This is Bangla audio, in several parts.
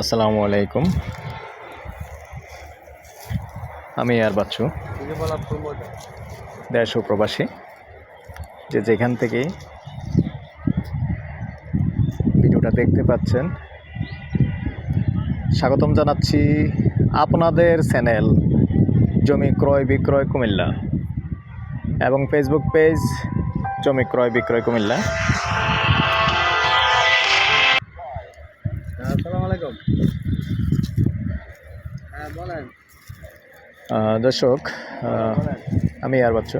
আসসালামু আলাইকুম আমি আর বাচ্চু। দেশ ও প্রবাসী। যে যেখান থেকে ভিডিওটা দেখতে পাচ্ছেন, স্বাগতম জানাচ্ছি আপনাদের চ্যানেল জমি ক্রয় বিক্রয় কুমিল্লা এবং ফেসবুক পেজ জমি ক্রয় বিক্রয় কুমিল্লা। দর্শক আমি আর বাচ্চু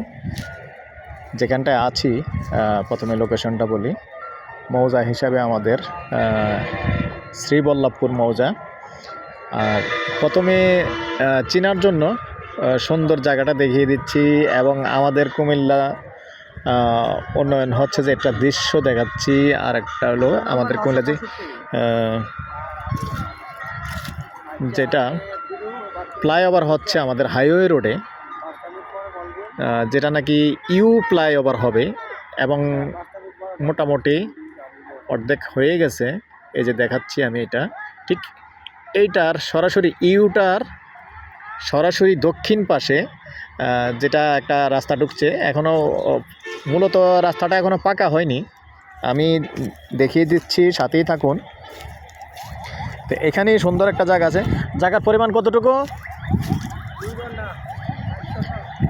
যেখানটায় আছি প্রথমে লোকেশনটা বলি। মৌজা হিসাবে আমাদের শ্রীবল্লভপুর মৌজা। আর প্রথমে চিনার জন্য সুন্দর জায়গাটা দেখিয়ে দিচ্ছি এবং আমাদের কুমিল্লা উন্নয়ন হচ্ছে যে একটা দৃশ্য দেখাচ্ছি। আর একটা হলো আমাদের কুমিল্লা যে যেটা ফ্লাইওভার হচ্ছে আমাদের হাইওয়ে রোডে যেটা নাকি ইউ ফ্লাইওভার হবে এবং মোটামুটি অর্ধেক হয়ে গেছে। এই যে দেখাচ্ছি আমি এটা। ঠিক এইটার সরাসরি ইউটার সরাসরি দক্ষিণ পাশে যেটা একটা রাস্তা ঢুকছে। এখনও মূলত রাস্তাটা এখনও পাকা হয়নি। আমি দেখিয়ে দিচ্ছি, সাথেই থাকুন। তো এখানেই সুন্দর একটা জায়গা আছে। জায়গার পরিমাণ কতটুকু?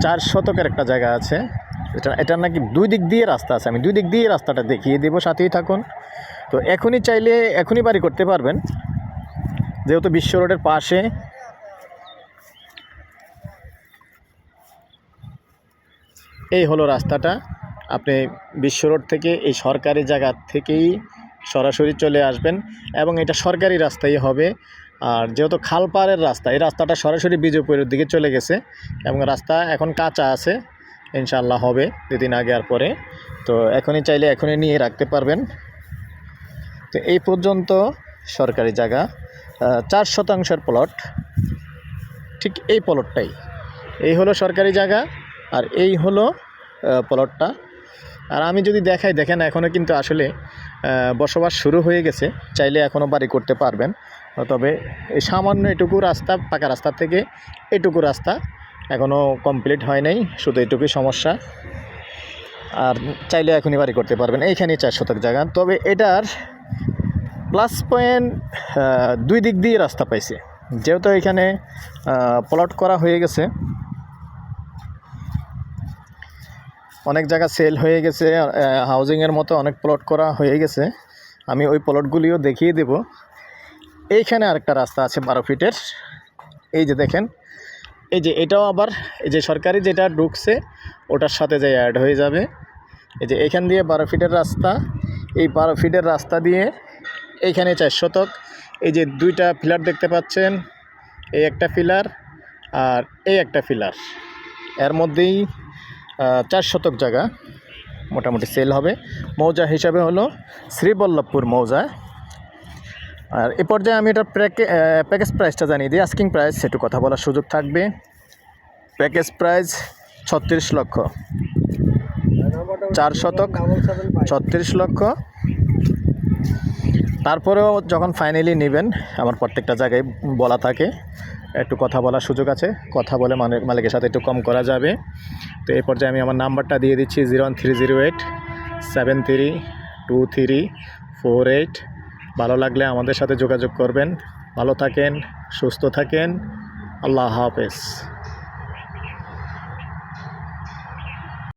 চার শতকের একটা জায়গা আছে। এটা এটার নাকি দুই দিক দিয়ে রাস্তা আছে। আমি দুই দিক দিয়ে রাস্তাটা দেখিয়ে দেবো, সাথেই থাকুন। তো এখনই চাইলে, এখনই বাড়ি করতে পারবেন। যেহেতু বিশ্ব রোডের পাশে। এই হলো রাস্তাটা। আপনি বিশ্ব রোড থেকে, এই সরকারি জায়গা থেকেই সরাসরি চলে আসবেন। এবং এটা সরকারি রাস্তাই হবে। আর যেহেতু খালপাড়ের রাস্তা, এই রাস্তাটা সরাসরি বিজয়পুরের দিকে চলে গেছে এবং রাস্তা এখন কাঁচা আছে ইনশাল্লাহ হবে দুদিন আগে আর পরে। তো এখনই চাইলে এখনই নিয়ে রাখতে পারবেন। তো এই পর্যন্ত সরকারি জায়গা চার শতাংশের প্লট। ঠিক এই প্লটটাই। এই হলো সরকারি জায়গা আর এই হলো প্লটটা। আর আমি যদি দেখাই, দেখেন এখনও কিন্তু আসলে বসবাস শুরু হয়ে গেছে, চাইলে এখনও বাড়ি করতে পারবেন। তবে সামান্য এটুকু রাস্তা, পাকা রাস্তা থেকে এটুকু রাস্তা এখনও কমপ্লিট হয় নাই, শুধু এটুকুই সমস্যা। আর চাইলে এখনই বাড়ি করতে পারবেন, এইখানেই চার শতক জায়গা। তবে এটার প্লাস পয়েন্ট দুই দিক দিয়ে রাস্তা পাইছে। যেহেতু এখানে প্লট করা হয়ে গেছে, অনেক জায়গা সেল হয়ে গেছে হাউজিংয়ের মতো অনেক প্লট করা হয়ে গেছে। আমি ওই প্লটগুলিও দেখিয়ে দেব। এইখানে আরেকটা রাস্তা আছে বারো ফিটের। এই যে দেখেন, এই যে এটাও আবার, এই যে সরকারি যেটা ঢুকছে, ওটার সাথে যে অ্যাড হয়ে যাবে। এই যে এখান দিয়ে বারো ফিটের রাস্তা, এই বারো ফিটের রাস্তা দিয়ে এইখানে চার শতক। এই যে দুইটা ফিলার দেখতে পাচ্ছেন, এই একটা ফিলার আর এই একটা ফিলার এর মধ্যেই চার শতক জায়গা। মোটামুটি সেল হবে। মৌজা হিসাবে হলো শ্রীবল্লভপুর মৌজা। আর এ পর্যায়ে আমি এটা প্যাকেজ প্রাইসটা জানিয়ে দিই। আস্কিং প্রাইস একটু কথা বলার সুযোগ থাকবে। প্যাকেজ প্রাইস ছত্রিশ লক্ষ। চার শতক, ছত্রিশ লক্ষ। তারপরেও যখন ফাইনালি নেবেন, আমার প্রত্যেকটা জায়গায় বলা থাকে, একটু কথা বলার সুযোগ আছে। কথা বলে মানে মালিকের সাথে একটু কম করা যাবে। তো এই পর্যায়ে আমি আমার নাম্বারটা দিয়ে দিচ্ছি, zero one three zero eight, seven three two three four eight. ভালো লাগলে আমাদের সাথে যোগাযোগ করবেন। ভালো থাকেন সুস্থ থাকেন। আল্লাহ হাফেজ।